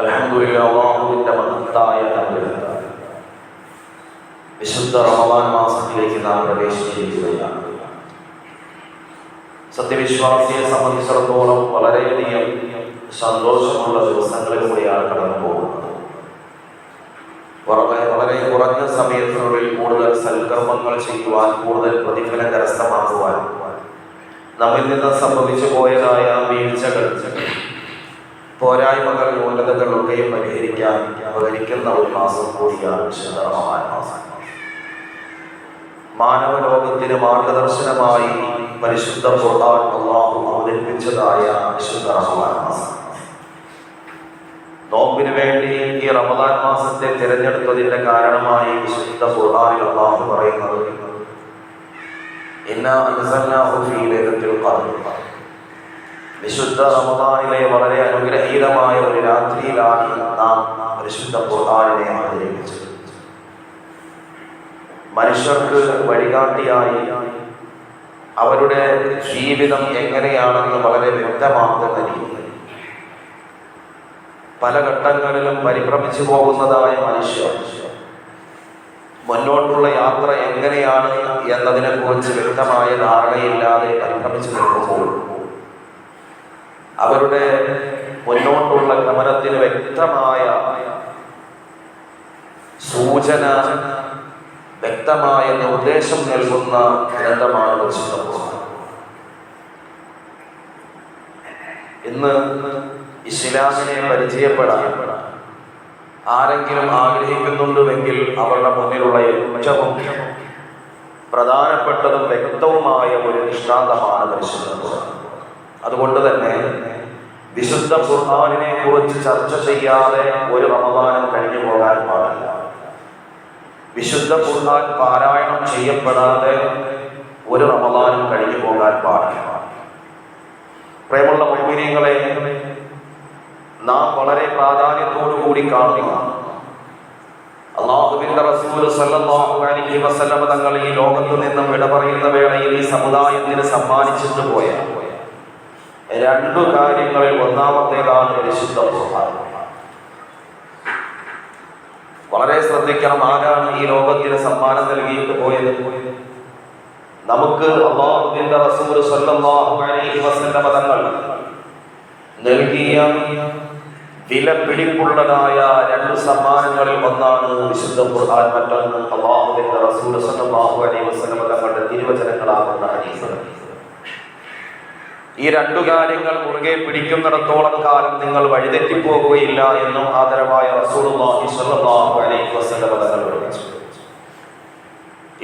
അലഹമുല്ല അള്ളാഹുവിന്റെ മഹത്തായ വിശുദ്ധ റമദാൻ മാസത്തിലേക്ക് നാം പ്രവേശിച്ചിരിക്കുകയാണ്. സത്യവിശ്വാസിയെ സംബന്ധിച്ചിടത്തോളം വളരെയധികം സന്തോഷമുള്ള ദിവസങ്ങളിലൂടെയാണ് കടന്നു പോകുന്നത്. വളരെ വളരെ കുറഞ്ഞ സമയത്തിനുള്ളിൽ കൂടുതൽ സൽക്കർമ്മങ്ങൾ ചെയ്യുവാൻ കൂടുതൽ പ്രതിഫലം കരസ്ഥമാക്കുവാൻ നമ്മിൽ നിന്ന് സംഭവിച്ചു പോയതായ വീഴ്ചകൾ പോരായ്മകൾ ന്യൂനതകളൊക്കെയും പരിഹരിക്കാൻ ഉപകരിക്കുന്ന ഒരു മാസം കൂടിയാണ് വിശുദ്ധ റമദാൻ മാസം. മാനവലോകത്തിന് മാർഗദർശനമായി പരിശുദ്ധ ഖുർആൻ അവതരിപ്പിച്ചതായ വിശുദ്ധ റമദാൻ മാസം. നോമ്പിന് വേണ്ടി ഈ റമദാൻ മാസത്തെ തിരഞ്ഞെടുത്തതിന്റെ കാരണമായി വിശുദ്ധ ഖുർആനിൽ പറയുന്നത് ഇന്ന അൻസൽനാഹു ഫീ ലൈലത്തിൽ ഖദ്ർ. വിശുദ്ധ റമദാനിലെ വളരെ അനുഗ്രഹീതമായ ഒരു രാത്രിയിലാണ് നാം പരിശുദ്ധ ഖുർആനിനെ അവതരിപ്പിച്ചത് മനുഷ്യർക്ക് വഴികാട്ടിയായി അവരുടെ ജീവിതം എങ്ങനെയാണെന്ന് വളരെ വ്യക്തമാക്കുന്ന രീതി പല ഘട്ടങ്ങളിലും പരിഭ്രമിച്ചു പോകുന്നതായ മനുഷ്യർ മുന്നോട്ടുള്ള യാത്ര എങ്ങനെയാണ് എന്നതിനെ കുറിച്ച് വ്യക്തമായ ധാരണയില്ലാതെ പരിഭ്രമിച്ചു നിൽക്കുമ്പോൾ അവരുടെ മുന്നോട്ടുള്ള ഗമനത്തിന് വ്യക്തമായ സൂചന വ്യക്തമായ നിർദ്ദേശം നൽകുന്ന ഗ്രന്ഥമാണ്. ഇന്ന് ഇസ്ലാമിനെ പരിചയപ്പെടാൻ ആരെങ്കിലും ആഗ്രഹിക്കുന്നുണ്ടുവെങ്കിൽ അവരുടെ മുന്നിലുള്ള ഏറ്റവും പ്രധാനപ്പെട്ടതും വ്യക്തവുമായ ഒരു ദൃഷ്ടാന്തമാണ് പരിശുദ്ധ. അതുകൊണ്ട് തന്നെ വിശുദ്ധ ഖുർആാനിനെ കുറിച്ച് ചർച്ച ചെയ്യാതെ ഒരു റമദാനം കഴിഞ്ഞു പോകാൻ പാടില്ല. വിശുദ്ധ ഖുർആൻ പാരായണം ചെയ്യപ്പെടാതെ ഒരു റമദാനം കഴിഞ്ഞു പോകാൻ പാടില്ല. പ്രേമുള്ള മുഗ്മിനീങ്ങളെ നാം വളരെ പ്രാധാന്യത്തോടു കൂടി കാണുക അള്ളാഹുവിന്റെ റസൂൽ സല്ലല്ലാഹു അലൈഹി വസല്ലം തങ്ങൾ ഈ ലോകത്ത് നിന്നും വിട പറയുന്ന വേളയിൽ ഈ സമുദായത്തിന് സമ്മാനിച്ചിട്ട് പോയ രണ്ടു കാര്യങ്ങളിൽ ഒന്നാമത്തേതാണ് പരിശുദ്ധ ഖുർആൻ. വളരെ ശ്രദ്ധിക്കണം ആരാണ് ഈ ലോകത്തിന് സമ്മാനം നൽകിയിട്ട് പോയത്. നമുക്ക് അള്ളാഹുവിന്റെ റസൂൽ സല്ലല്ലാഹു അലൈഹി വസല്ലമ തങ്ങൾ നൽകിയ വില പിടിപ്പുള്ളതായ രണ്ട് സമ്മാനങ്ങളിൽ ഒന്നാണ് വിശുദ്ധ ഖുർആൻ. മറ്റൊന്ന് അള്ളാഹുവിന്റെ റസൂൽ സല്ലല്ലാഹു അലൈഹി വസല്ലമ തങ്ങളുടെ തിരുവചനങ്ങളാകുന്ന ഹദീസുകൾ. ഈ രണ്ടു കാര്യങ്ങൾ മുറുകെ പിടിക്കുന്നിടത്തോളം കാലം നിങ്ങൾ വഴിതെറ്റിപ്പോകുകയില്ല എന്നും ആദരവായ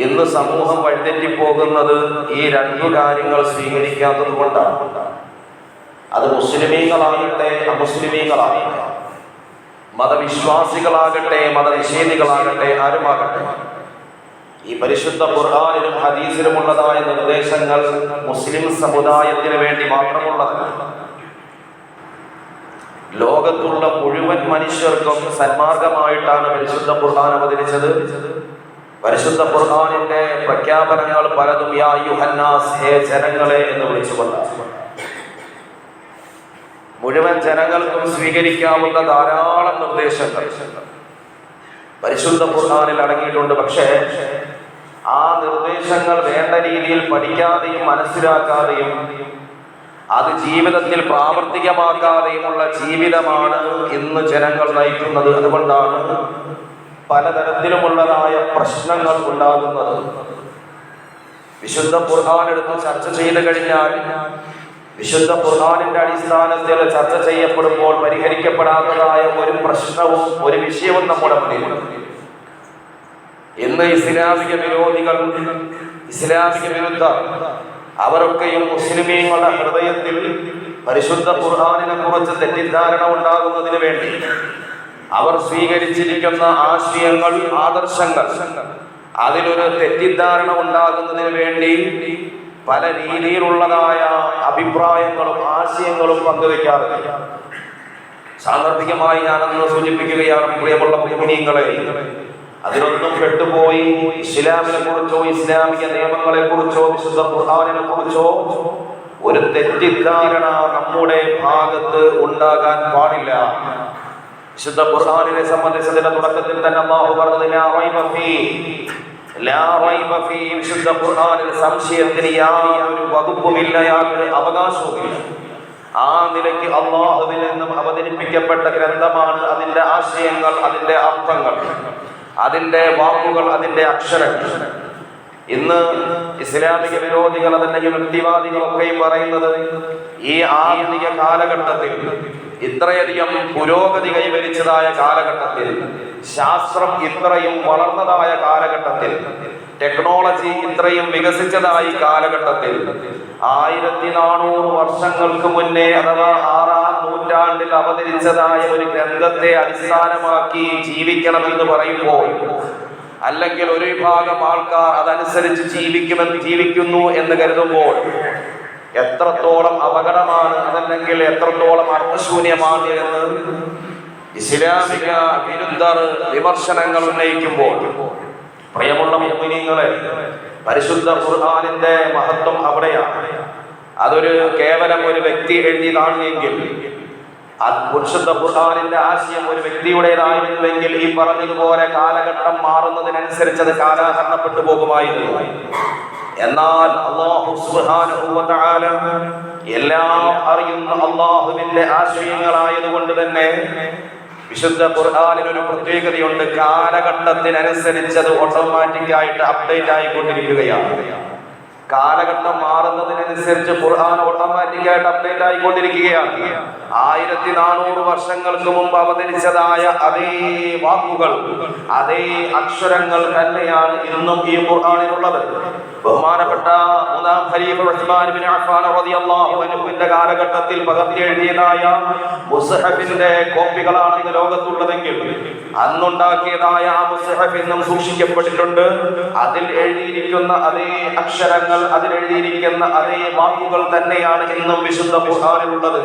ഇന്ന് സമൂഹം വഴിതെറ്റിപ്പോകുന്നത് ഈ രണ്ടു കാര്യങ്ങൾ സ്വീകരിക്കാത്തത് കൊണ്ടാണ്. അത് മുസ്ലിമീങ്ങളാകട്ടെ അമുസ്ലിമീങ്ങളാകട്ടെ മതവിശ്വാസികളാകട്ടെ മതനിഷേധികളാകട്ടെ ആരുമാകട്ടെ. ഈ പരിശുദ്ധ ഖുർആാനിലും ഹദീസിലുമുള്ളതായ നിർദ്ദേശങ്ങൾ മുസ്ലിം സമുദായത്തിന് വേണ്ടി മാത്രമുള്ളതല്ല. ലോകത്തുള്ള മുഴുവൻ മനുഷ്യർക്കും സന്മാർഗമായിട്ടാണ് പരിശുദ്ധ ഖുർആൻ അവതരിച്ചത്. പരിശുദ്ധ ഖുർആാനിന്റെ പ്രഖ്യാപനങ്ങൾ പലതും യാ യുഹന്നാസ് ഹേ ജനങ്ങളെ എന്ന് വിളിച്ചുകൊണ്ട് മുഴുവൻ ജനങ്ങൾക്കും സ്വീകരിക്കാവുന്ന ധാരാളം നിർദ്ദേശങ്ങൾ. പരിശുദ്ധ ഖുർആാനിൽ അടങ്ങിയിട്ടുണ്ട്. പക്ഷേ ആ നിർദ്ദേശങ്ങൾ വേണ്ട രീതിയിൽ പഠിക്കാതെയും മനസ്സിലാക്കാതെയും അത് ജീവിതത്തിൽ പ്രാവർത്തികമാക്കാതെയുമുള്ള ജീവിതമാണ് ഇന്ന് ജനങ്ങൾ നയിക്കുന്നത്. അതുകൊണ്ടാണ് പലതരത്തിലുമുള്ളതായ പ്രശ്നങ്ങൾ ഉണ്ടാകുന്നത്. വിശുദ്ധ ഖുർആൻ ചർച്ച ചെയ്ത് കഴിഞ്ഞാൽ വിശുദ്ധ ഖുർആാനിന്റെ അടിസ്ഥാനത്തിൽ ചർച്ച ചെയ്യപ്പെടുമ്പോൾ പരിഹരിക്കപ്പെടാത്തതായ ഒരു പ്രശ്നവും ഒരു വിഷയവും നമ്മുടെ മുന്നിലുണ്ട്. ഇന്ന് ഇസ്ലാമിക വിരോധികൾ ഇസ്ലാമിക വിരുദ്ധ അവരൊക്കെയും മുസ്ലിമീങ്ങളുടെ ഹൃദയത്തിൽ പരിശുദ്ധ ഖുർഹാനിനെ കുറിച്ച് തെറ്റിദ്ധാരണ ഉണ്ടാകുന്നതിന് വേണ്ടി അവർ സ്വീകരിച്ചിരിക്കുന്ന ആശയങ്ങൾ ആദർശങ്ങൾ അതിലൊരു തെറ്റിദ്ധാരണ ഉണ്ടാകുന്നതിന് വേണ്ടി പല രീതിയിലുള്ളതായ അഭിപ്രായങ്ങളും ആശയങ്ങളും പങ്കുവെക്കാറുണ്ട്. സാന്ദർഭികമായി ഞാനന്ന് സൂചിപ്പിക്കുകയാണ് പ്രിയമുള്ള മുഖ്യമീങ്ങളെ അതിലൊന്നും പെട്ടുപോയി. ഇസ്ലാമിനെ കുറിച്ചോ ഇസ്ലാമിക നിയമങ്ങളെ കുറിച്ചോ വിശുദ്ധ ഖുർആാനിനെ കുറിച്ചോ ഒരു തെറ്റിദ്ധാരണ നമ്മുടെ ഭാഗത്ത് ഉണ്ടാകാൻ പാടില്ല. വിശുദ്ധ ഖുർആനിനെ സംബന്ധിച്ചതിന്റെ തുടക്കത്തിൽ തന്നെ അള്ളാഹു പറഞ്ഞത് വിശുദ്ധ സംശയത്തിന് യാതൊരു വകുപ്പുമില്ല യാതൊരു അവകാശവുമില്ല. ആ നിലയ്ക്ക് അള്ളാഹുവിൽ നിന്നും അവതരിപ്പിക്കപ്പെട്ട ഗ്രന്ഥമാണ് അതിന്റെ ആശയങ്ങൾ അതിന്റെ അർത്ഥങ്ങൾ. അതിന്റെ വാക്കുകൾ അതിന്റെ അക്ഷരങ്ങൾ. ഇന്ന് ഇസ്ലാമിക വിരോധികൾ അതല്ലെങ്കിൽ വ്യക്തിവാദികളൊക്കെയും പറയുന്നത് ഈ ആധുനിക കാലഘട്ടത്തിൽ ഇത്രയധികം പുരോഗതി കൈവരിച്ചതായ കാലഘട്ടത്തിൽ ശാസ്ത്രം ഇത്രയും വളർന്നതായ കാലഘട്ടത്തിൽ ടെക്നോളജി ഇത്രയും വികസിച്ചതായി കാലഘട്ടത്തിൽ ആയിരത്തി നാനൂറ് വർഷങ്ങൾക്ക് മുന്നേ അഥവാ ആറാം നൂറ്റാണ്ടിൽ അവതരിച്ചതായ ഒരു ഗ്രന്ഥത്തെ അടിസ്ഥാനമാക്കി ജീവിക്കണമെന്ന് പറയുമ്പോൾ അല്ലെങ്കിൽ ഒരു വിഭാഗം ആൾക്കാർ അതനുസരിച്ച് ജീവിക്കുമെന്ന് ജീവിക്കുന്നു എന്ന് കരുതുമ്പോൾ എത്രത്തോളം അപകടമാണ് അതല്ലെങ്കിൽ എത്രത്തോളം അർത്ഥശൂന്യമാണ് എന്ന് ഇസ്ലാമിക വിരുദ്ധർ വിമർശനങ്ങൾ ഉന്നയിക്കുമ്പോൾ പ്രിയമുള്ള മുഅ്മിനീങ്ങളെ പരിശുദ്ധ ഖുർആാനിന്റെ മഹത്വം അവിടെയാണ്. അതൊരു കേവലം ഒരു വ്യക്തി എഴുതിയതാണെങ്കിൽ അത് പരിശുദ്ധ ഖുർആനിന്റെ ആശയം ഒരു വ്യക്തിയുടേതായിരുന്നുവെങ്കിൽ ഈ പറഞ്ഞതുപോലെ കാലഘട്ടം മാറുന്നതിനനുസരിച്ച് അത് കാലാഹരണപ്പെട്ടു പോകുമായിരുന്നു. എന്നാൽ അള്ളാഹു എല്ലാം അറിയുന്ന അള്ളാഹുവിന്റെ ആശയങ്ങളായതുകൊണ്ട് തന്നെ വിശുദ്ധ ഖുർആാനിൽ ഒരു പ്രത്യേകതയുണ്ട്. കാലഘട്ടത്തിനനുസരിച്ച് അത് ഓട്ടോമാറ്റിക് ആയിട്ട് അപ്ഡേറ്റ് ആയിക്കൊണ്ടിരിക്കുകയാണ്. കാലഘട്ടം മാറുന്നതിനനുസരിച്ച് ഖുർആൻ ഓട്ടോമാറ്റിക് ആയിട്ട് അപ്ഡേറ്റ് ആയിക്കൊണ്ടിരിക്കുകയാണ്. ആയിരത്തി നാനൂറ് വർഷങ്ങൾക്ക് മുമ്പ് അവതരിച്ചതായ അതേ വാക്കുകൾ അതേ അക്ഷരങ്ങൾ തന്നെയാണ് ഇന്നും ഈ ഖുർആനിലുള്ളത്. ബഹുമാനപ്പെട്ട മൂന്നാം ഖലീഫ ഉസ്മാൻ ബിൻ അഫ്ഫാൻ റളിയല്ലാഹു അൻഹുവിന്റെ കാലഘട്ടത്തിൽ പകർത്തി എഴുതിയതായ മുസ്ഹഫിന്റെ കോപ്പികളാണ് ഇന്ന് ലോകത്തുള്ളതെങ്കിൽ അന്നുണ്ടാക്കിയതായ ആ മുസ്ഹഫ് ഇന്നും സൂക്ഷിക്കപ്പെട്ടിട്ടുണ്ട്. അതിൽ എഴുതിയിരിക്കുന്ന അതേ അക്ഷരങ്ങൾ അതിൽ എഴുതിയിരിക്കുന്ന അതേ വാക്കുകൾ തന്നെയാണ് ഇന്നും വിശുദ്ധ ഖുർആനിലുള്ളത്.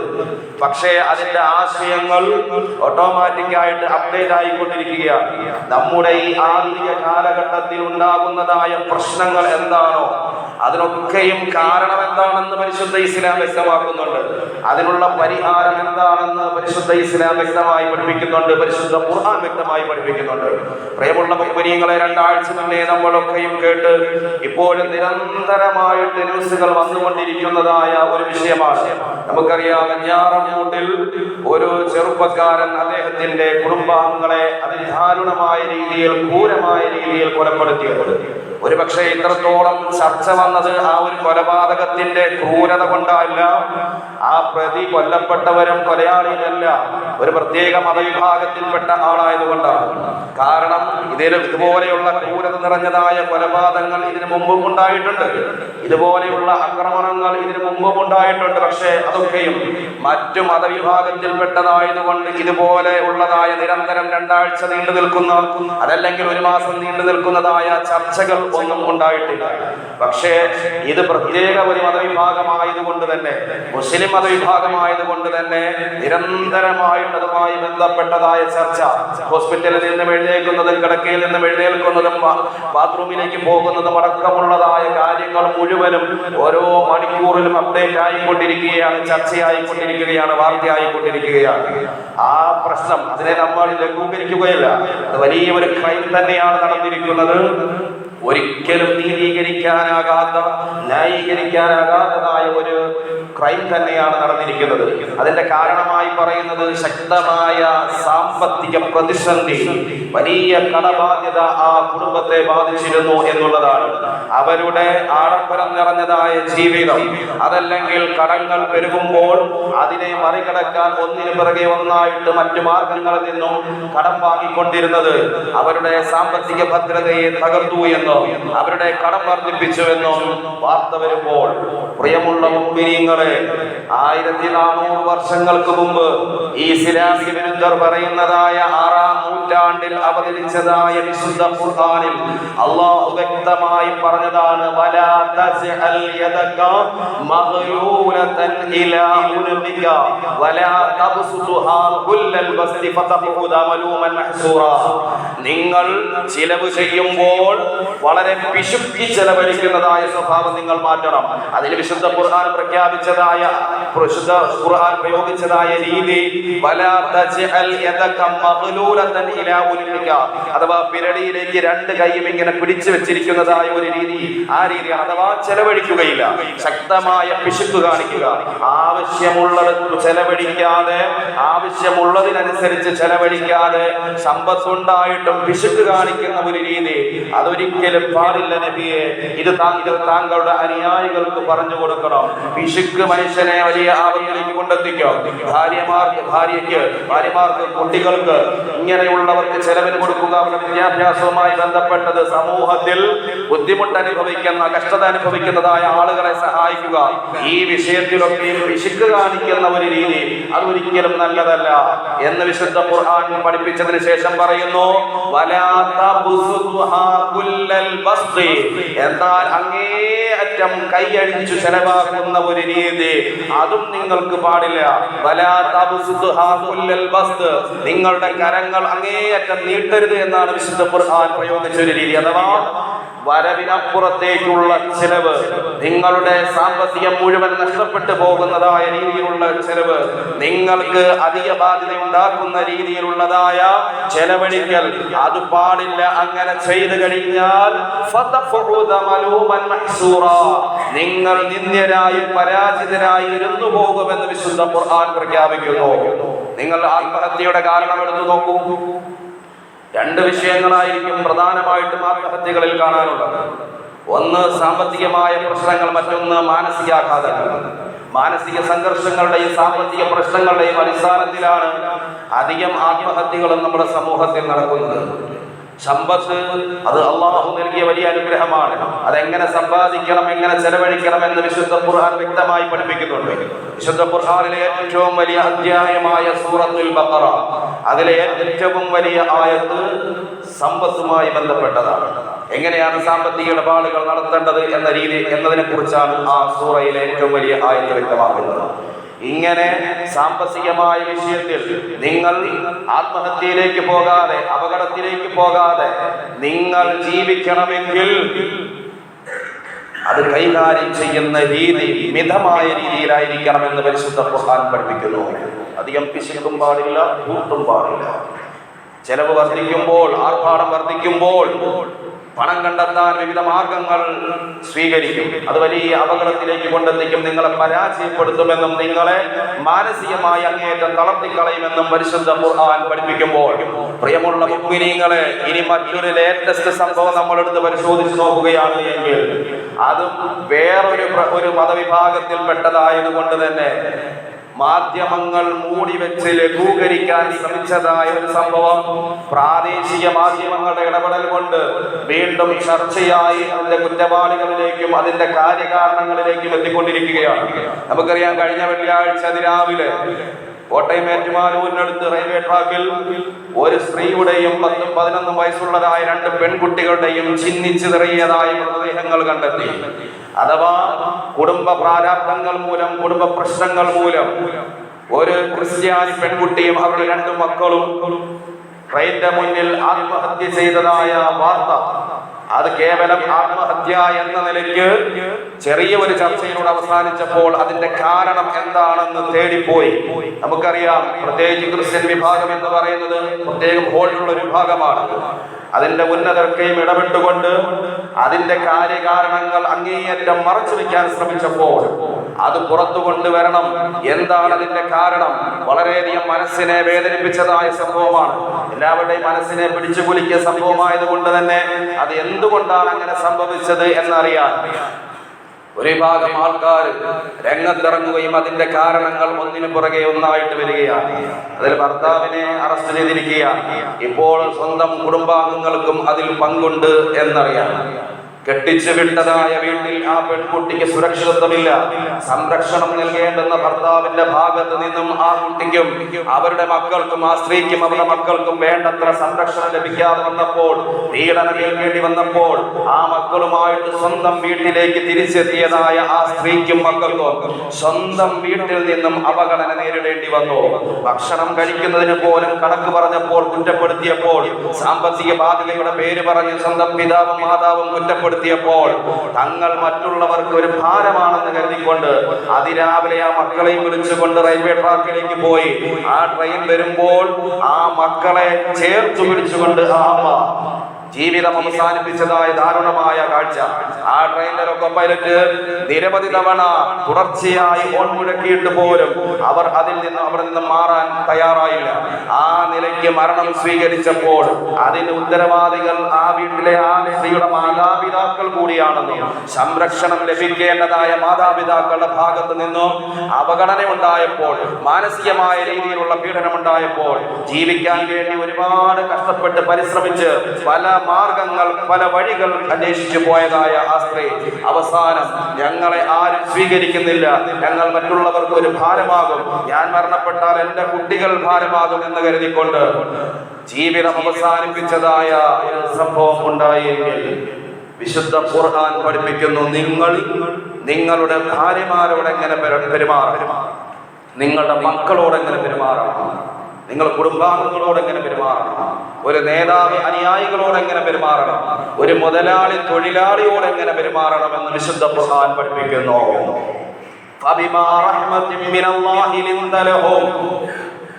പക്ഷേ അതിന്റെ ആശയങ്ങൾ ഓട്ടോമാറ്റിക് ആയിട്ട് അപ്ഡേറ്റ് ആയിക്കൊണ്ടിരിക്കുകയാണ്. നമ്മുടെ ഈ ആധുനിക കാലഘട്ടത്തിൽ ഉണ്ടാകുന്നതായ പ്രശ്നങ്ങൾ എന്താണോ അതിനൊക്കെയും കാരണം എന്താണെന്ന് പരിശുദ്ധ ഇസ്ലാം വ്യക്തമാക്കുന്നുണ്ട്. അതിനുള്ള പരിഹാരം എന്താണെന്ന് പരിശുദ്ധ ഇസ്ലാം വ്യക്തമായി പഠിപ്പിക്കുന്നുണ്ട് പരിശുദ്ധ ഖുർആൻ വ്യക്തമായി പഠിപ്പിക്കുന്നുണ്ട്. പ്രിയമുള്ള മുസ്ലിങ്ങളെ രണ്ടാഴ്ച മുന്നേ നമ്മളൊക്കെയും കേട്ട് ഇപ്പോഴും നിരന്തരമായിട്ട് ന്യൂസുകൾ വന്നുകൊണ്ടിരിക്കുന്നതായ ഒരു വിഷയമാണ്. നമുക്കറിയാം വെഞ്ഞാറമൂട്ടിൽ ഒരു ചെറുപ്പക്കാരൻ അദ്ദേഹത്തിന്റെ കുടുംബാംഗങ്ങളെ അതിദാരുണമായ രീതിയിൽ ക്രൂരമായ രീതിയിൽ കൊലപ്പെടുത്തിയത് ഒരുപക്ഷെ ഇത്രത്തോളം ചർച്ച വന്നത് ആ ഒരു കൊലപാതകത്തിന്റെ ക്രൂരത കൊണ്ടല്ല. ആ പ്രതി കൊല്ലപ്പെട്ടവരും കൊലയാളിയല്ല ഒരു പ്രത്യേക മതവിഭാഗത്തിൽപ്പെട്ട ആളായതുകൊണ്ടാണ്. കാരണം ഇതിൽ ഇതുപോലെയുള്ള ക്രൂരത നിറഞ്ഞതായ കൊലപാതകങ്ങൾ ഇതിനു മുമ്പും ഉണ്ടായിട്ടുണ്ട്. ഇതുപോലെയുള്ള ആക്രമണങ്ങൾ ഇതിനു മുമ്പും ഉണ്ടായിട്ടുണ്ട്. പക്ഷേ അതൊക്കെയും മറ്റു മതവിഭാഗത്തിൽപ്പെട്ടതായതുകൊണ്ട് ഇതുപോലെ ഉള്ളതായ നിരന്തരം രണ്ടാഴ്ച നീണ്ടു നിൽക്കുന്ന അതല്ലെങ്കിൽ ഒരു മാസം നീണ്ടു നിൽക്കുന്നതായ ചർച്ചകൾ ഒന്നും ഉണ്ടായിട്ടില്ല. പക്ഷേ ഇത് പ്രത്യേക ഒരു മതവിഭാഗമായതുകൊണ്ട് തന്നെ മുസ്ലിം മതവിഭാഗമായതുകൊണ്ട് തന്നെ നിരന്തരമായിട്ട് അതുമായി ബന്ധപ്പെട്ടതായ ചർച്ച ഹോസ്പിറ്റലിൽ നിന്നും എഴുന്നേൽക്കുന്നതും കിടക്കയിൽ നിന്നും എഴുന്നേൽക്കുന്നതും ബാത്റൂമിലേക്ക് പോകുന്നതും അടക്കമുള്ളതായ കാര്യങ്ങൾ മുഴുവനും ഓരോ മണിക്കൂറിലും അപ്ഡേറ്റ് ആയിക്കൊണ്ടിരിക്കുകയാണ് ചർച്ചയായിക്കൊണ്ടിരിക്കുകയാണ് വാർത്തയായിക്കൊണ്ടിരിക്കുകയാണ്. ആ പ്രശ്നം അതിനെ നമ്മൾ ലഘൂകരിക്കുകയല്ല. അത് വലിയ ഒരു ക്രൈം തന്നെയാണ് നടന്നിരിക്കുന്നത്. ഒരിക്കലും നീതീകരിക്കാനാകാത്ത ന്യായീകരിക്കാനാകാത്തതായ ഒരു ക്രൈം തന്നെയാണ് നടന്നിരിക്കുന്നത്. അതിന്റെ കാരണമായി പറയുന്നത് ശക്തമായ സാമ്പത്തിക പ്രതിസന്ധി വലിയ കടബാധ്യത ആ കുടുംബത്തെ ബാധിച്ചിരുന്നു എന്നുള്ളതാണ്. അവരുടെ ആഡംബരം നിറഞ്ഞതായ ജീവിതം. അതല്ലെങ്കിൽ കടങ്ങൾ പെരുകുമ്പോൾ അതിനെ മറികടക്കാൻ ഒന്നിനു പിറകെ ഒന്നായിട്ട് മറ്റു മാർഗങ്ങളിൽ നിന്നും കടം വാങ്ങിക്കൊണ്ടിരുന്നത് അവരുടെ സാമ്പത്തിക ഭദ്രതയെ തകർത്തു എന്നും അവരുടെ കടം വർദ്ധിപ്പിച്ചു എന്നും വാർത്ത വരുമ്പോൾ പ്രിയമുള്ള മുമ്പിനിങ്ങളെ ആയിരത്തി നാനൂറ് വർഷങ്ങൾക്ക് മുമ്പ് ഈ ഇസ്ലാമിക വിരുദ്ധർ പറയുന്നതായ ആറാം നൂറ്റാണ്ടിൽ അവതരിച്ചതായ വിശുദ്ധ ഖുർആനിൽ അള്ളാഹു വ്യക്തമായി പറഞ്ഞതാണ് വലാ തസ്അൽ യദക മഗ്ലൂലതൻ ഇലാ ഉനുഖിക വലാ തബ്സുതുഹാ കുല്ലൽ ബസ്തി ഫതഖുദ മലൂമൻ മഹ്സൂറ. നിങ്ങൾ ചിലവ് ചെയ്യുമ്പോൾ വളരെ പിശുക്കി ചെലവഴിക്കുന്നതായ സ്വഭാവം നിങ്ങൾ മാറ്റണം. അതിന് വിശുദ്ധ ഖുർആൻ പ്രഖ്യാപിച്ചതായ പ്രശുദ്ധ ഖുർആൻ പ്രയോഗിച്ചതായ രീതി വലാ തജ്അൽ യദക മഗ്ലൂലതൻ ഇലാ ഉനുഖിക അഥവാ പിരടിയിലേക്ക് രണ്ട് കൈയും ഇങ്ങനെ പിടിച്ചു വെച്ചിരിക്കുന്നതായ ഒരു രീതി ആ രീതി അഥവാ ചെലവഴിക്കുകയില്ല. ശക്തമായ പിശുക്ക് കാണിക്കുക. ആവശ്യമുള്ളത് ചെലവഴിക്കാതെ ആവശ്യമുള്ളതിനനുസരിച്ച് ചെലവഴിക്കാതെ സമ്പത്തുണ്ടായിട്ടും പിശുക്ക് കാണിക്കുന്ന ഒരു രീതി അതൊരിക്കലും പാടില്ല നബിയെ. ഇത് താങ്കൾ താങ്കളുടെ അനുയായികൾക്ക് പറഞ്ഞു കൊടുക്കണം. പിശുക്ക് മനുഷ്യനെ വലിയ ആപത്തിലേക്ക് കൊണ്ടെത്തിക്കും ഭാര്യമാർ ഭാര്യയ്ക്ക് ഭാര്യമാർക്ക് കുട്ടികൾക്ക് ഇങ്ങനെയുള്ളവർക്ക് ചെലവിന് കൊടുക്കുക അവരുടെ വിദ്യാഭ്യാസവുമായി ബന്ധപ്പെട്ടത് സമൂഹത്തിൽ ബുദ്ധിമുട്ട് അനുഭവിക്കുന്ന കഷ്ടത അനുഭവിക്കുന്നതായ ആളുകളെ സഹായിക്കുക ഈ വിഷയത്തിലൊക്കെ പിശുക്ക് കാണിക്കുന്ന ഒരു രീതി അതൊരിക്കലും നല്ലതല്ല എന്ന് വിശുദ്ധ ഖുർആൻ പഠിപ്പിച്ചതിന് ശേഷം പറയുന്നു. എന്നാൽ അങ്ങേയറ്റം കൈയഴിച്ചു ചെലവാക്കുന്ന ഒരു രീതി അതും നിങ്ങൾക്ക് പാടില്ല. നിങ്ങളുടെ കരങ്ങൾ അങ്ങേയറ്റം നീട്ടരുത് എന്നാണ് വിശുദ്ധ ഖുർആൻ പ്രയോഗിച്ച ഒരു രീതി. അഥവാ വരവിനപ്പുറത്തേക്കുള്ള ചെലവ് നിങ്ങളുടെ സാമ്പത്തികം മുഴുവൻ നഷ്ടപ്പെട്ടു പോകുന്നതായ രീതിയിലുള്ള ചെലവ് നിങ്ങൾക്ക് അധിക ബാധ്യത ഉണ്ടാക്കുന്ന രീതിയിലുള്ളതായ ചെലവഴിക്കൽ അത് പാടില്ല. അങ്ങനെ ചെയ്തു കഴിഞ്ഞാൽ. നിങ്ങൾ നിന്ദ്യരായി പരാജിതരായി ഇരുന്നു പോകുമെന്ന് വിശുദ്ധ ഖുർആൻ പ്രഖ്യാപിക്കുന്നു. നിങ്ങൾ ആത്മഹത്യയുടെ കാരണം എടുത്തു നോക്കൂ. രണ്ട് വിഷയങ്ങളായിരിക്കും പ്രധാനമായിട്ടും ആത്മഹത്യകളിൽ കാണാനുള്ളത്. ഒന്ന് സാമ്പത്തികമായ പ്രശ്നങ്ങൾ മറ്റൊന്ന് മാനസികാഘാതങ്ങൾ മാനസിക സംഘർഷങ്ങളുടെയും സാമ്പത്തിക പ്രശ്നങ്ങളുടെയും അടിസ്ഥാനത്തിലാണ് അധികം ആത്മഹത്യകളും നമ്മുടെ സമൂഹത്തിൽ നടക്കുന്നത്. സമ്പത്ത് അത് അള്ളാഹു നൽകിയ വലിയ അനുഗ്രഹമാണ്. അതെങ്ങനെ സമ്പാദിക്കണം എങ്ങനെ ചെലവഴിക്കണം എന്ന് വിശുദ്ധ ഖുർആൻ വ്യക്തമായി പഠിപ്പിക്കുന്നുണ്ട്. വിശുദ്ധ ഖുർആനിലെ ഏറ്റവും വലിയ അധ്യായമായ സൂറത്തുൽ ബഖറ. അതിലെ ഏറ്റവും വലിയ ആയത്ത് സമ്പത്തുമായി ബന്ധപ്പെട്ടതാണ്. എങ്ങനെയാണ് സാമ്പത്തിക ഇടപാടുകൾ നടത്തേണ്ടത് എന്ന രീതി എന്നതിനെ കുറിച്ചാണ് ആ സൂറയിലെ ഏറ്റവും വലിയ ആയത്ത് വ്യക്തമാക്കുന്നത്. ഇങ്ങനെ സാമ്പത്തികമായ വിഷയത്തിൽ നിങ്ങൾ ആത്മഹത്യയിലേക്ക് പോകാതെ അപകടത്തിലേക്ക് പോകാതെ നിങ്ങൾ ജീവിക്കണമെങ്കിൽ അത് കൈകാര്യം ചെയ്യുന്ന രീതി മിതമായ രീതിയിലായിരിക്കണമെന്ന് പരിശുദ്ധ ഖുർആൻ പഠിപ്പിക്കുന്നു. അധികം പിശുക്കും പാടില്ല കൂട്ടും പാടില്ല. ചെലവ് വർദ്ധിക്കുമ്പോൾ ആർഭാടം വർദ്ധിക്കുമ്പോൾ പണം കണ്ടെത്താൻ വിവിധ മാർഗങ്ങൾ സ്വീകരിക്കും. അത് വലിയ അപകടത്തിലേക്ക് കൊണ്ടെത്തിക്കും. നിങ്ങളെ പരാജയപ്പെടുത്തുമെന്നും നിങ്ങളെ മാനസികമായി അങ്ങേറ്റം തളർത്തിക്കളയുമെന്നും പരിശുദ്ധ ഖുർആൻ പഠിപ്പിക്കുമ്പോൾ പ്രിയമുള്ള മുഗ്മിനീങ്ങളെ ഇനി മറ്റൊരു ലേറ്റസ്റ്റ് സംഭവം നമ്മളെടുത്ത് പരിശോധിച്ച് നോക്കുകയാണ് എങ്കിൽ അതും വേറൊരു ഒരു മതവിഭാഗത്തിൽ പെട്ടതായതുകൊണ്ട് തന്നെ മാധ്യമങ്ങൾ മൂടി വെച്ച് ലഘൂകരിക്കാൻ ശ്രമിച്ചതായ ഒരു സംഭവം. പ്രാദേശിക മാധ്യമങ്ങളുടെ ഇടപെടൽ കൊണ്ട് വീണ്ടും ചർച്ചയായി അതിന്റെ കുറ്റവാളികളിലേക്കും അതിന്റെ കാര്യകാരണങ്ങളിലേക്കും എത്തിക്കൊണ്ടിരിക്കുകയാണ്. നമുക്കറിയാം കഴിഞ്ഞ വെള്ളിയാഴ്ച അതിരാവിലെ കോട്ടയം ഏറ്റുമാനൂരിനടുത്ത് റെയിൽവേ ട്രാക്കിൽ ഒരു സ്ത്രീയുടെയും പത്തും പതിനൊന്നും വയസ്സുള്ളതായ രണ്ട് പെൺകുട്ടികളുടെയും ചിഹ്നിച്ചു നിറയതായ മൃതദേഹങ്ങൾ കണ്ടെത്തി. അഥവാ കുടുംബ പ്രാരാബ്ദങ്ങൾ മൂലം കുടുംബ പ്രശ്നങ്ങൾ മൂലം ഒരു ക്രിസ്ത്യാനി പെൺകുട്ടിയും അവരുടെ രണ്ട് മക്കളും ട്രെയിനിന്റെ മുന്നിൽ ആത്മഹത്യ ചെയ്തതായ വാർത്ത അത് കേവലം ആത്മഹത്യ എന്ന നിലയ്ക്ക് ചെറിയ ഒരു ചർച്ചയിലൂടെ അവസാനിച്ചപ്പോൾ അതിന്റെ കാരണം എന്താണെന്ന് തേടിപ്പോയി. നമുക്കറിയാം പ്രത്യേകിച്ച് ക്രിസ്ത്യൻ വിഭാഗം എന്ന് പറയുന്നത് പ്രത്യേകം ഹോളിലുള്ള ഒരു വിഭാഗമാണ്. അതിന്റെ ഉന്നതർക്കെയും ഇടപെട്ടുകൊണ്ട് അതിന്റെ കാര്യകാരണങ്ങൾ അങ്ങേയറ്റം മറച്ചു വെക്കാൻ ശ്രമിച്ചപ്പോൾ അത് പുറത്തു കൊണ്ടുവരണം. എന്താണ് അതിന്റെ കാരണം? വളരെയധികം മനസ്സിനെ വേദനിപ്പിച്ചതായ സംഭവമാണ്. എല്ലാവരുടെയും മനസ്സിനെ പിടിച്ചു കുലിക്കിയ സംഭവമായത് കൊണ്ട് തന്നെ അത് എന്തുകൊണ്ടാണ് അങ്ങനെ സംഭവിച്ചത് എന്നറിയാൻ ഒരു വിഭാഗം ആൾക്കാർ രംഗത്തിറങ്ങുകയും അതിന്റെ കാരണങ്ങൾ ഒന്നിനു പുറകെ ഒന്നായിട്ട് വരികയാണ്. അതിൽ ഭർത്താവിനെ അറസ്റ്റ് ചെയ്തിരിക്കുകയാണ്. ഇപ്പോൾ സ്വന്തം കുടുംബാംഗങ്ങൾക്കും അതിൽ പങ്കുണ്ട് എന്നറിയാം. കെട്ടിച്ചു വിട്ടതായ വീട്ടിൽ ആ പെൺകുട്ടിക്ക് സുരക്ഷിതത്വമില്ല. സംരക്ഷണം നൽകേണ്ടെന്ന ഭർത്താവിന്റെ ഭാഗത്ത് നിന്നും ആ കുട്ടിക്കും അവരുടെ മക്കൾക്കും ആ സ്ത്രീക്കും അവരുടെ മക്കൾക്കും വേണ്ടത്ര സംരക്ഷണം ലഭിക്കാതെ വന്നപ്പോൾ പീഡനം കേൾക്കേണ്ടി വന്നപ്പോൾ ആ മക്കളുമായിട്ട് സ്വന്തം വീട്ടിലേക്ക് തിരിച്ചെത്തിയതായ ആ സ്ത്രീക്കും മക്കൾക്കും സ്വന്തം വീട്ടിൽ നിന്നും അപകടന നേരിടേണ്ടി വന്നു. ഭക്ഷണം കഴിക്കുന്നതിന് പോലും കണക്ക് പറഞ്ഞപ്പോൾ കുറ്റപ്പെടുത്തിയപ്പോൾ സാമ്പത്തിക ബാധ്യതയുടെ പേര് പറഞ്ഞ് സ്വന്തം പിതാവും മാതാവും കുറ്റപ്പെടുത്തിയപ്പോൾ തങ്ങൾ മറ്റുള്ളവർക്ക് ഒരു ഭാരമാണെന്ന് കരുതിക്കൊണ്ട് അതിരാവിലെ ആ മക്കളെയും വിളിച്ചുകൊണ്ട് റെയിൽവേ ട്രാക്കിലേക്ക് പോയി. ആ ട്രെയിൻ വരുമ്പോൾ ആ മക്കളെ ചേർത്ത് പിടിച്ചുകൊണ്ട് ആ അമ്മ ജീവിതം അവസാനിപ്പിച്ചതായ ദാരുണമായ കാഴ്ച. ആ ട്രെയിനിലൊക്കെ പൈലറ്റ് നിരവധി തവണ തുടർച്ചയായി ഓൺ മുഴക്കിയിട്ട് പോലും അവർ അതിൽ നിന്ന് അവിടെ നിന്ന് മാറാൻ തയ്യാറായില്ല. ആ നിലയ്ക്ക് മരണം സ്വീകരിച്ചപ്പോൾ അതിന് ഉത്തരവാദികൾ ആ വീട്ടിലെ ആ സ്ത്രീയുടെ മാതാപിതാക്കൾ കൂടിയാണെന്നും സംരക്ഷണം ലഭിക്കേണ്ടതായ മാതാപിതാക്കളുടെ ഭാഗത്ത് നിന്നും അവഗണന ഉണ്ടായപ്പോൾ മാനസികമായ രീതിയിലുള്ള പീഡനം ഉണ്ടായപ്പോൾ ജീവിക്കാൻ വേണ്ടി ഒരുപാട് കഷ്ടപ്പെട്ട് പരിശ്രമിച്ച് പല മാർഗങ്ങൾ പല വഴികൾ അന്വേഷിച്ചു പോയതായ ആ സ്ത്രീ. അവസാനം ഞങ്ങളെ ആരും സ്വീകരിക്കുന്നില്ല. ഞങ്ങൾ മറ്റുള്ളവർക്ക് ഒരു ഭാരമാകും. ഞാൻ മരണപ്പെട്ടാൽ എന്റെ കുട്ടികൾ ഭാരമാകും എന്ന് കരുതിക്കൊണ്ട് ജീവിതം അവസാനിപ്പിച്ചതായ സംഭവം ഉണ്ടായെങ്കിൽ വിശുദ്ധ ഖുർആൻ പഠിപ്പിക്കുന്നു നിങ്ങൾ നിങ്ങളുടെ ഭാര്യമാരോട് എങ്ങനെ പെരുമാറണം? നിങ്ങളുടെ മക്കളോട് എങ്ങനെ പെരുമാറണം? നിങ്ങൾ കുടുംബാംഗങ്ങളോട് എങ്ങനെ പെരുമാറണം? ഒരു നേതാവ് അനുയായികളോട് എങ്ങനെ പെരുമാറണം? ഒരു മുതലാളി തൊഴിലാളിയോട് എങ്ങനെ പെരുമാറണം എന്ന് വിശുദ്ധ ഖുർആൻ പഠിപ്പിക്കുന്നു.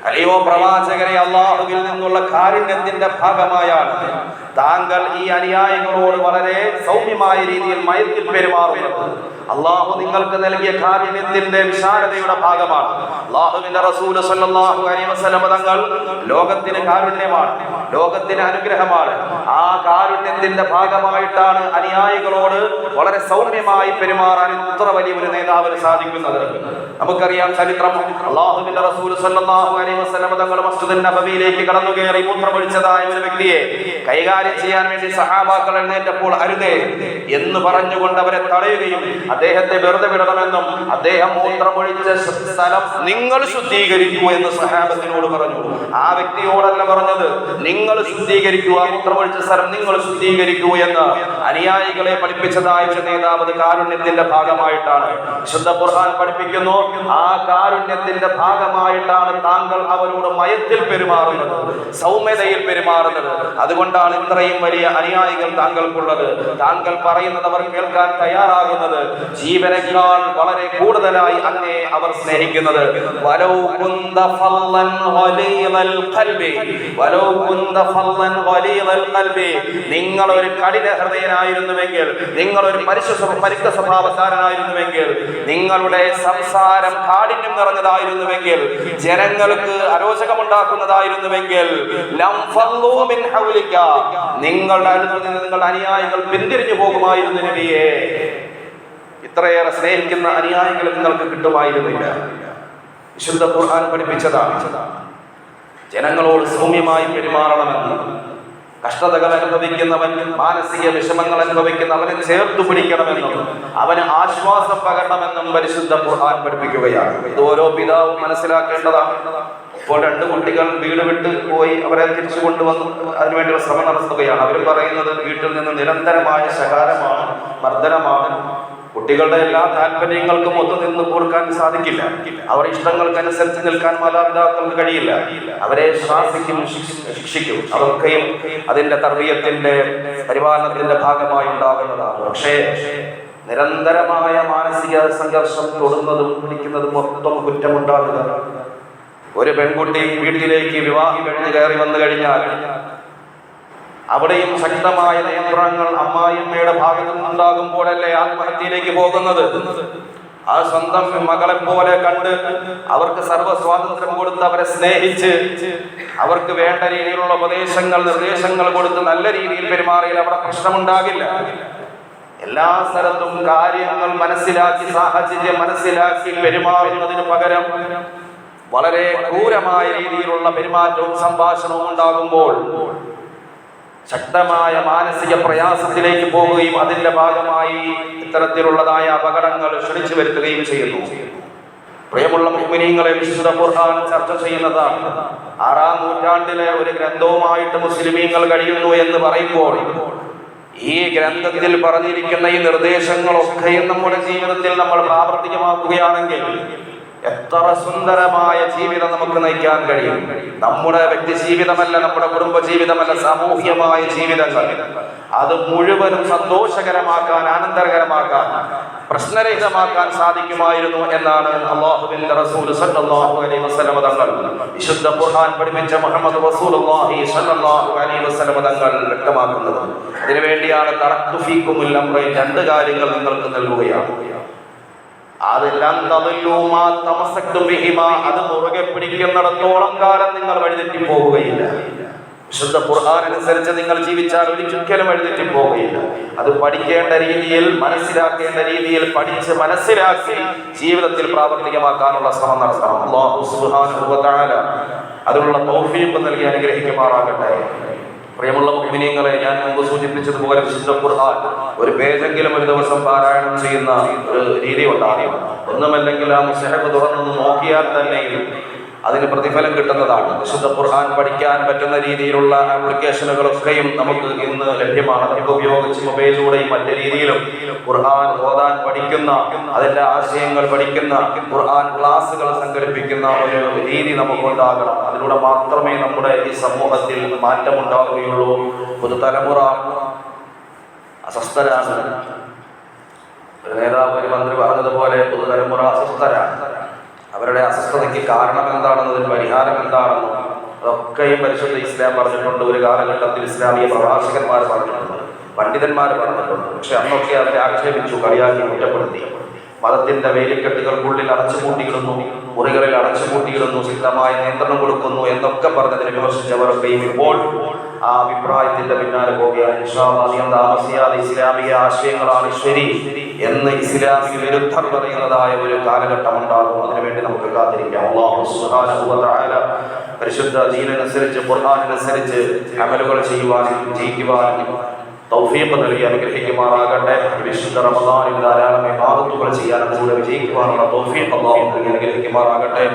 അല്ലയോ പ്രവാചകരെ അള്ളാഹുവിൽ നിന്നുള്ള കാരുണ്യത്തിന്റെ ഭാഗമായാണ്. താങ്കൾ ഈ അനുയായികളോട് വളരെ സൗമ്യമായ രീതിയിൽ മയത്തിൽ പെരുമാറുന്നത്. അള്ളാഹു നിങ്ങൾക്ക് നൽകിയ കാരുണ്യത്തിന്റെ വിശാലതയുടെ ഭാഗമാണ്. അള്ളാഹുവിന്റെ റസൂൽ സല്ലല്ലാഹു അലൈഹി വസല്ലം തങ്ങൾ ലോകത്തിന് കാരുണ്യമാണ് ലോകത്തിന് അനുഗ്രഹമാണ്. ആ കാരുണ്യത്തിന്റെ ഭാഗമായിട്ടാണ് അനുയായികളോട് വളരെ സൗമ്യമായി പെരുമാറാൻ ഇത്ര വലിയ ഒരു നേതാവിന് സാധിക്കുന്നത്. നമുക്കറിയാം ചരിത്രം. അള്ളാഹുവിന്റെ റസൂൽ സല്ലല്ലാഹു അലൈഹി വസല്ലം തങ്ങൾ മസ്ജിദുൻ നബവിയിലേക്ക് കടന്നു കയറി മൂത്രമൊഴിച്ചതായ ഒരു വ്യക്തിയെ കൈകാര്യം ചെയ്യാൻ വേണ്ടി സഹാബാക്കൾ എഴുന്നേറ്റപ്പോൾ അരുതേ എന്ന് പറഞ്ഞുകൊണ്ട് അവരെ തടയുകയും അദ്ദേഹത്തെ വെറുതെ വിടണമെന്നും അദ്ദേഹം മൂത്രമൊഴിച്ച സ്ഥലം നിങ്ങൾ ശുദ്ധീകരിക്കൂ എന്ന് സഹാബത്തിനോട് പറഞ്ഞു. ആ വ്യക്തിയോടല്ല പറഞ്ഞത് നിങ്ങൾ ശുദ്ധീകരിക്കൂ ആ മൂത്രമൊഴിച്ച സ്ഥലം നിങ്ങൾ ശുദ്ധീകരിക്കൂ എന്ന്. അനുയായികളെ പഠിപ്പിച്ചതായ ഒരു നേതാവ് കാരുണ്യത്തിന്റെ ഭാഗമായിട്ടാണ്. ശുദ്ധ ഖുർആൻ പഠിപ്പിക്കുന്നു ആ കാരുണ്യത്തിന്റെ ഭാഗമായിട്ടാണ് താങ്കൾ അവരോട് മയത്തിൽ പെരുമാറുന്നത് സൗമ്യതയിൽ പെരുമാറുന്നത്. അതുകൊണ്ടാണ് ഇത്രയും വലിയ അനുയായികൾ താങ്കൾക്കുള്ളത്. താങ്കൾ പറയുന്നത് അവർ കേൾക്കാൻ തയ്യാറാകുന്നത്. ജീവനേക്കാൾ വളരെ കൂടുതലായി അങ്ങേ അവർ സ്നേഹിക്കുന്നത്. ഗലീദൽ ഖൽബി നിങ്ങൾ ഒരു കഠിന ഹൃദയനായിരുന്നുവെങ്കിൽ നിങ്ങൾ ഒരു പരിശു സ്വഭാവക്കാരനായിരുന്നുവെങ്കിൽ നിങ്ങളുടെ സംസാരം കാഠിന്യം നിറഞ്ഞതായിരുന്നുവെങ്കിൽ ജനങ്ങൾക്ക് അരോചകമുണ്ടാക്കുന്നതായിരുന്നുവെങ്കിൽ നിങ്ങളുടെ അടുത്ത് നിന്ന് നിങ്ങളുടെ അനുയായികൾ പിന്തിരിഞ്ഞു പോകുമായിരുന്നു നബിയേ. ഇത്രയേറെ സ്നേഹിക്കുന്ന അനുയായികൾ നിങ്ങൾക്ക് കിട്ടുമായിരുന്നില്ല. വിശുദ്ധ ഖുർആൻ പഠിപ്പിച്ചതാണ്. ജനങ്ങളോട് സൗമ്യമായി പെരുമാറണമെന്ന് കഷ്ടതകൾ അനുഭവിക്കുന്നവൻ മാനസിക വിഷമങ്ങൾ അനുഭവിക്കുന്നവനെ ചേർത്തു പിടിക്കണമെന്നും അവന് ആശ്വാസം പകരണമെന്നും പരിശുദ്ധ ഖുർആൻ പഠിപ്പിക്കുകയാണ്. ഇത് ഓരോ പിതാവും മനസ്സിലാക്കേണ്ടതാണ്. ഇപ്പോൾ രണ്ട് കുട്ടികൾ വീട് വിട്ട് പോയി അവരെ തിരിച്ചു കൊണ്ടുവന്ന് അതിനുവേണ്ടിയുള്ള ശ്രമം നടത്തുകയാണ്. അവർ പറയുന്നത് വീട്ടിൽ നിന്ന് നിരന്തരമായ ശകാരമാണ് മർദ്ദനമാണ്. കുട്ടികളുടെ എല്ലാ താല്പര്യങ്ങൾക്കും ഒത്തു നിന്ന് കൊടുക്കാൻ സാധിക്കില്ല. അവരുടെ ഇഷ്ടങ്ങൾക്കനുസരിച്ച് നിൽക്കാൻ മാതാപിതാക്കൾക്ക് കഴിയില്ല. അവരെ ശാസിക്കും ശിക്ഷ- ശിക്ഷിക്കും. അതൊക്കെയും അതിന്റെ തർവീയത്തിന്റെ പരിപാലനത്തിന്റെ ഭാഗമായി ഉണ്ടാകുന്നതാണ്. പക്ഷേ നിരന്തരമായ മാനസിക സംഘർഷം തൊടുന്നതും പിടിക്കുന്നതും മൊത്തം കുറ്റമുണ്ടാകുക. ഒരു പെൺകുട്ടി വീട്ടിലേക്ക് വിവാഹം കഴിഞ്ഞ് കയറി വന്നു കഴിഞ്ഞാൽ അവിടെയും ശക്തമായ നിയന്ത്രണങ്ങൾ അമ്മായിയമ്മയുടെ ഭാഗത്തു നിന്നുണ്ടാകുമ്പോഴല്ലേ ആത്മഹത്യയിലേക്ക് പോകുന്നത്? ആ സ്വന്തം മകളെ പോലെ കണ്ട് അവർക്ക് സർവ സ്വാതന്ത്ര്യം കൊടുത്ത് അവരെ സ്നേഹിച്ച് അവർക്ക് വേണ്ട രീതിയിലുള്ള ഉപദേശങ്ങൾ നിർദ്ദേശങ്ങൾ കൊടുത്ത് നല്ല രീതിയിൽ പെരുമാറിയാൽ അവിടെ പ്രശ്നമുണ്ടാകില്ല. എല്ലാ സ്ഥലത്തും കാര്യങ്ങൾ മനസ്സിലാക്കി സാഹചര്യം മനസ്സിലാക്കി പെരുമാറുന്നതിന് പകരം വളരെ ക്രൂരമായ രീതിയിലുള്ള പെരുമാറ്റവും സംഭാഷണവും ഉണ്ടാകുമ്പോൾ ശക്തമായ മാനസിക പ്രയാസത്തിലേക്ക് പോവുകയും അതിന്റെ ഭാഗമായി ഇത്തരത്തിലുള്ളതായ അപകടങ്ങൾ ക്ഷണിച്ചു വരുത്തുകയും ചെയ്യുന്നു. പ്രിയമുള്ള മുഹ്മിനീങ്ങളെ വിശുദ്ധ ഖുർആൻ ചർച്ച ചെയ്യുന്നതാണ്. ആറാം നൂറ്റാണ്ടിലെ ഒരു ഗ്രന്ഥവുമായിട്ട് മുസ്ലിമീങ്ങൾ കഴിയുന്നു എന്ന് പറയുമ്പോൾ ഈ ഗ്രന്ഥത്തിൽ പറഞ്ഞിരിക്കുന്ന ഈ നിർദ്ദേശങ്ങളൊക്കെയും നമ്മുടെ ജീവിതത്തിൽ നമ്മൾ പ്രാവർത്തികമാക്കുകയാണെങ്കിൽ എത്ര സുന്ദരമായ ജീവിതം നമുക്ക് നയിക്കാൻ കഴിയും? നമ്മുടെ വ്യക്തി ജീവിതമല്ല നമ്മുടെ കുടുംബ ജീവിതമല്ല സാമൂഹ്യമായ ജീവിതങ്ങൾ. അത് മുഴുവനും സന്തോഷകരമാക്കാൻ ആനന്ദകരമാക്കാൻ പ്രശ്നരഹിതമാക്കാൻ സാധിക്കുമായിരുന്നു എന്നാണ് അള്ളാഹുവിന്റെ റസൂൽ സല്ലല്ലാഹു അലൈഹി വസല്ലം തങ്ങൾ വിശുദ്ധ ഖുർആൻ പഠിപ്പിച്ച മുഹമ്മദ് റസൂലുള്ളാഹി സല്ലല്ലാഹു അലൈഹി വസല്ലം തങ്ങൾ വ്യക്തമാക്കുന്നത്. അതിനുവേണ്ടിയാണ് രണ്ട് കാര്യങ്ങൾ നിങ്ങൾക്ക് നൽകുകയാണ്. പിടിക്കുന്നിടത്തോളം കാലം നിങ്ങൾ വഴിതെറ്റി പോവുകയില്ല. വിശുദ്ധ ഖുർആൻ അനുസരിച്ച് നിങ്ങൾ ജീവിച്ചാൽ ഒരിക്കലും വഴിതെറ്റി പോവുകയില്ല. അത് പഠിക്കേണ്ട രീതിയിൽ മനസ്സിലാക്കേണ്ട രീതിയിൽ പഠിച്ച് മനസ്സിലാക്കി ജീവിതത്തിൽ പ്രാവർത്തികമാക്കാനുള്ള ശ്രമം നടത്തണം. അതിനുള്ള തൗഫീഖ് നൽകി അനുഗ്രഹിക്കുമാറാകട്ടെ. പ്രിയമുള്ള മുഅ്മിനീങ്ങളെ ഞാൻ മുമ്പ് സൂചിപ്പിച്ചതുപോലെ വിശുദ്ധ ഖുർആൻ ഒരു പേജെങ്കിലും ഒരു ദിവസം പാരായണം ചെയ്യുന്ന ഒരു രീതി ഉണ്ടാകും ഒന്നുമല്ലെങ്കിൽ ആ മുസഹബ് തുറന്നൊന്ന് നോക്കിയാൽ തന്നെ അതിന് പ്രതിഫലം കിട്ടുന്നതാണ്. വിശുദ്ധ ഖുർആൻ പഠിക്കാൻ പറ്റുന്ന രീതിയിലുള്ള ആപ്ലിക്കേഷനുകളൊക്കെയും നമുക്ക് ഇന്ന് ലഭ്യമാണ്. അതൊക്കെ ഉപയോഗിച്ച് മൊബൈലിലൂടെയും മറ്റു രീതിയിലും ഖുർആൻ ഓതാൻ പഠിക്കുന്ന അതിന്റെ ആശയങ്ങൾ പഠിക്കുന്ന ഖുർആൻ ക്ലാസ്സുകൾ സംഘടിപ്പിക്കുന്ന ഒരു രീതി നമുക്കുണ്ടാകണം. അതിലൂടെ മാത്രമേ നമ്മുടെ ഈ സമൂഹത്തിൽ മാറ്റമുണ്ടാവുകയുള്ളൂ. പുതുതലമുറ അസ്വസ്ഥരാണ്. നേതാവ് ഒരു മന്ത്രി പറഞ്ഞതുപോലെ പുതുതലമുറ അസ്വസ്ഥരാണ്. അവരുടെ അസ്വസ്ഥതയ്ക്ക് കാരണം എന്താണെന്ന് അതിന് പരിഹാരം എന്താണെന്നും അതൊക്കെയും പരിശുദ്ധ ഇസ്ലാം പറഞ്ഞിട്ടുണ്ട്. ഒരു കാലഘട്ടത്തിൽ ഇസ്ലാമിക പ്രഭാഷകന്മാർ പറഞ്ഞിട്ടുണ്ട് പണ്ഡിതന്മാർ പറഞ്ഞിട്ടുണ്ട്. പക്ഷെ അന്നൊക്കെ അവരെ ആക്ഷേപിച്ചു കളിയാക്കി കുറ്റപ്പെടുത്തി. മതത്തിന്റെ വേലിക്കെട്ടുകൾക്കുള്ളിൽ അടച്ചുപൂട്ടിയിടുന്നു മുറികളിൽ അടച്ചുപൂട്ടിയിടുന്നു ശക്തമായ നിയന്ത്രണം കൊടുക്കുന്നു എന്നൊക്കെ പറഞ്ഞതിനെ വിമർശിച്ചവരൊക്കെയും ഇപ്പോൾ ആ അഭിപ്രായത്തിന്റെ പിന്നാലെ പോവുകയാണ്. അല്ലാഹ് താമസിയാതെ ഇസ്ലാമിക ആശയങ്ങളാണ് ശരി എന്ന് ഇസ്ലാമിക വിരുദ്ധർ പറയുന്നതായ ഒരു കാലഘട്ടം ഉണ്ടാകും. അതിനുവേണ്ടി നമുക്ക് കാത്തിരിക്കാം. പരിശുദ്ധ ദീനനുസരിച്ച് ഖുർആാനനുസരിച്ച് അമലുകൾ ചെയ്യുവാനും ജയിക്കുവാനും തൗഫീഖ് നൽകി അനുഗ്രഹിക്കുമാറാകട്ടെ. വിശുദ്ധ റമദാനിൽ ധാരാളം വിവാദത്തുകൾ ചെയ്യാൻ കൂടെ വിജയിക്കുവാനുള്ള തൗഫീഖ് അള്ളാഹു നൽകി അനുഗ്രഹിക്കുമാറാകട്ടെ.